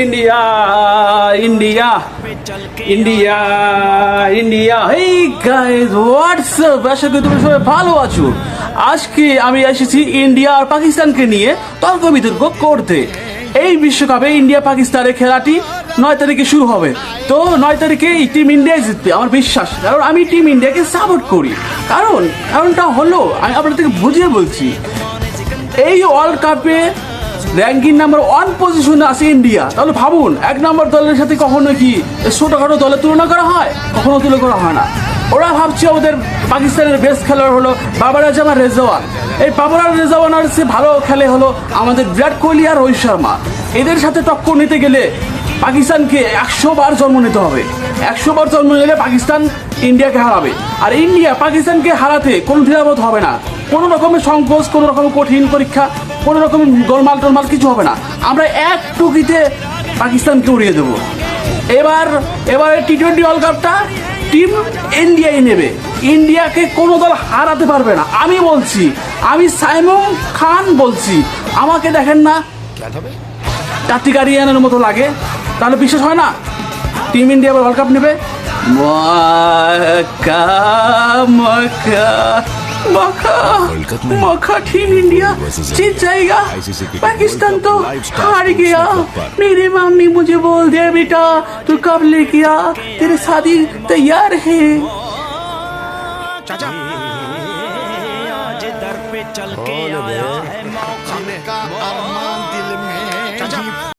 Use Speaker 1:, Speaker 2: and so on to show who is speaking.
Speaker 1: India India India India এই guys WhatsApp আশা করি তুমি সবাই ভালো আছো। আজকে আমি এসেছি ইন্ডিয়া আর পাকিস্তানকে নিয়ে তর্ক বিতর্ক করতে। এই বিশ্বকাপে ইন্ডিয়া পাকিস্তানের খেলাটি নয় তারিখে শুরু হবে। তো নয় তারিখে টিম ইন্ডিয়া জিতবে, আমার বিশ্বাস। কারণ আমি টিম ইন্ডিয়াকে সাপোর্ট করি। কারণ, কারণটা হলো, আমি আপনাদেরকে বুঝিয়ে বলছি, এই ওয়ার্ল্ড কাপে র্যাঙ্কিং নাম্বার ওয়ান পজিশনে আছে ইন্ডিয়া। তাহলে ভাবুন, এক নম্বর দলের সাথে কখনো কি ছোটখাটো দলের তুলনা করা হয়? কখনো তুলনা করা হয় না। ওরা ভাবছে ওদের পাকিস্তানের বেস্ট খেলোয়াড় হলো বাবার জামা রেজওয়ান। এই বাবার রেজওয়ান চেয়ে সে ভালো খেলে হলো আমাদের বিরাট কোহলি আর রোহিত শর্মা। এদের সাথে টক্কর নিতে গেলে পাকিস্তানকে একশো বার জন্ম নিতে হবে। একশো বার জন্ম নিলে পাকিস্তান ইন্ডিয়াকে হারাবে। আর ইন্ডিয়া পাকিস্তানকে হারাতে কোনো দ্বিধাবোধ হবে না। কোনো রকমের সংকোচ কোনো রকমের কঠিন পরীক্ষা কোনো রকমের গোলমাল টোলমাল কিছু হবে না। আমরা এক টুকিতে পাকিস্তানকে উড়িয়ে দেবো। এবার এবারে টি টোয়েন্টি ওয়ার্ল্ড কাপটা টিম ইন্ডিয়াই নেবে। ইন্ডিয়াকে কোনো দল হারাতে পারবে না। আমি বলছি আমি সাইমন খান বলছি। আমাকে দেখেন না। কার্তিকারিয়ানের মতো লাগে। তাহলে বিশ্বাস হয় না টিম ইন্ডিয়া এবার ওয়ার্ল্ড কাপ নেবে মক্কা মক্কা मक्का
Speaker 2: वर्ल्ड कप में
Speaker 1: मक्का टीम इंडिया
Speaker 2: versus
Speaker 1: जीत जाएगा
Speaker 2: ICC क्रिकेट
Speaker 1: पाकिस्तान
Speaker 2: वर्ल्ड
Speaker 1: तो
Speaker 2: कप लाइव स्टार
Speaker 1: हार
Speaker 2: स्पोर्ट्स
Speaker 1: गया
Speaker 2: नेटवर्क पर।
Speaker 1: मेरी मम्मी मुझे बोल दिया बेटा तू कब ले गया तेरे शादी तैयार है
Speaker 3: आज दर पे चल के आया है मौका
Speaker 4: का अरमान